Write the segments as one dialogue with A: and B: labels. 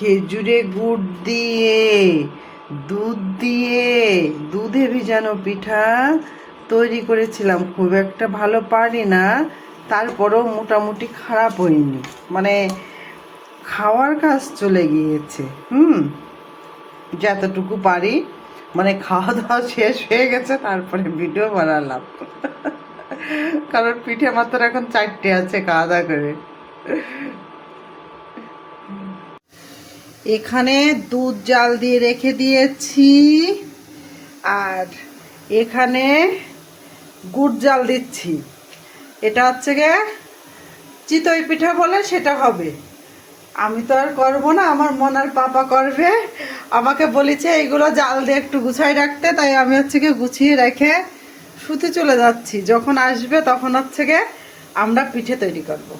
A: খেজুরে গুড় দিয়ে, দুধ দিয়ে, দুধে ভিজানো পিঠা তৈরি করেছিলাম। খুব একটা ভালো পারি না, তারপরেও মোটামুটি খারাপ হয়নি। মানে খাওয়ার কাজ চলে গিয়েছে, হুম? যতটুকু পারি মানে খাওয়া দাওয়া শেষ হয়ে গেছে, তারপরে ভিডিও বানালাম। কারণ পিঠে মাত্র এখন চারটে আছে খাওয়া দাওয়া করে। এখানে দুধ জাল দিয়ে রেখে দিয়েছি। আর এখানে গুড় জাল দিচ্ছি। এটা হচ্ছে গিয়ে চিতই পিঠা বলে সেটা হবে। আমি তো আর করব না, আমার মন আর পাপা করবে। আমাকে বলেছে, এইগুলো জাল দিয়ে একটু গুছাই রাখতে। তাই আমি হচ্ছে গিয়ে গুছিয়ে রেখে শুতে চলে যাচ্ছি। যখন আসবে তখন হচ্ছে গিয়ে আমরা পিঠে তৈরি করব।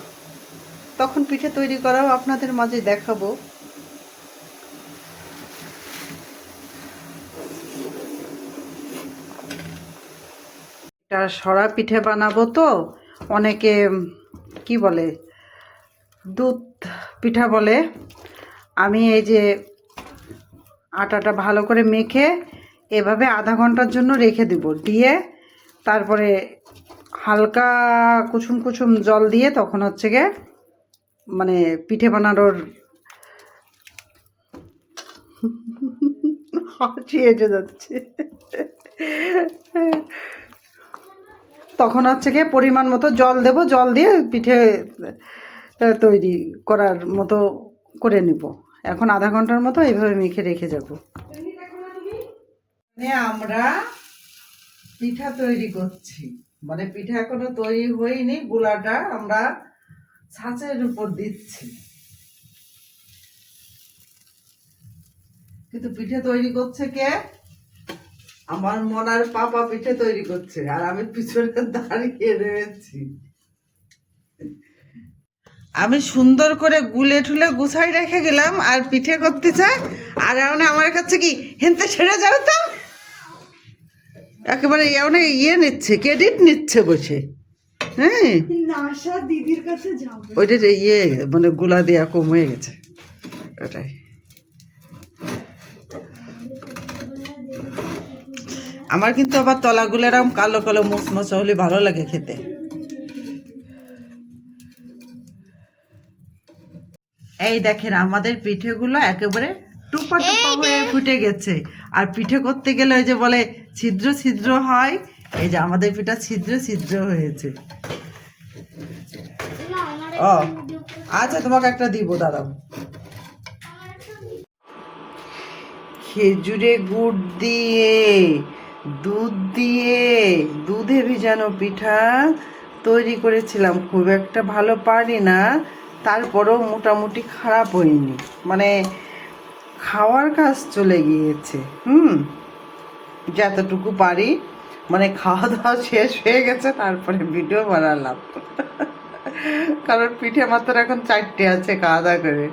A: তখন পিঠে তৈরি করাও আপনাদের মাঝে দেখাবো। এটা সরা পিঠে বানাবো তো, অনেকে কি বলে, দুধ পিঠা বলে। আমি এই যে আটাটা ভালো করে মেখে এভাবে আধা ঘণ্টার জন্য রেখে দেব। দিয়ে তারপরে হালকা কুসুম কুসুম জল দিয়ে তখন হচ্ছে গিয়ে মানে পিঠে বানানোর হাসি এসে যাচ্ছে। তখন হচ্ছে গিয়ে পরিমাণ মতো জল দেব, জল দিয়ে পিঠে তৈরি করার মতো করে নিব। এখন আধা ঘণ্টার মতো এইভাবে মেখে রেখে যাব। আমরা পিঠা তৈরি করছি। মানে পিঠা এখনও তৈরি হয়নি, গুলাটা আমরা ছাঁচের উপর দিচ্ছি। কিন্তু পিঠে তৈরি করছে কে? আমার মনার পাপা পিঠে তৈরি করছে আর আমি পিছনে দাঁড়িয়ে রয়েছি আমি সুন্দর করে গুলে ঠুলে গুছাই রেখে গেলাম আর পিঠে করতে চাই আর এখন আমার কাছে কি হেনতে ছেড়ে যাবে তো? একেবারে অনেক ইয়ে নিচ্ছে ক্রেডিট নিচ্ছে বসে। হ্যাঁ।
B: দিদির কাছে যাব।
A: ওইটা যে ইয়ে মানে গুলা দেওয়া কম হয়ে গেছে ওটাই আমার কিন্তু আবার তলাগুলো এরকম কালো কালো মুচমচে হলে ভালো লাগে খেতে। এই দেখেন আমাদের পিঠেগুলো একেবারে টুপা টুপা হয়ে ফুটে গেছে। আর পিঠে করতে গেলে ওই যে বলে ছিদ্র ছিদ্র হয় এই যে আমাদের পিঠা ছিদ্র ছিদ্র হয়েছে। ও আচ্ছা তোমাকে একটা দিব দাঁড়াও। খেজুরে গুড় দিয়ে দুধ দিয়ে, দুধে ভিজানো পিঠা তৈরি করেছিলাম। খুব একটা ভালো পারি না, তারপরেও মোটামুটি খারাপ হয়নি। মানে খাওয়ার কাজ চলে গিয়েছে, হুম? যতটুকু পারি মানে খাওয়া দাওয়া শেষ হয়ে গেছে, তারপরে ভিডিও বানালাম। কারণ পিঠে মাত্র এখন চারটে আছে খাওয়া দাওয়া করে।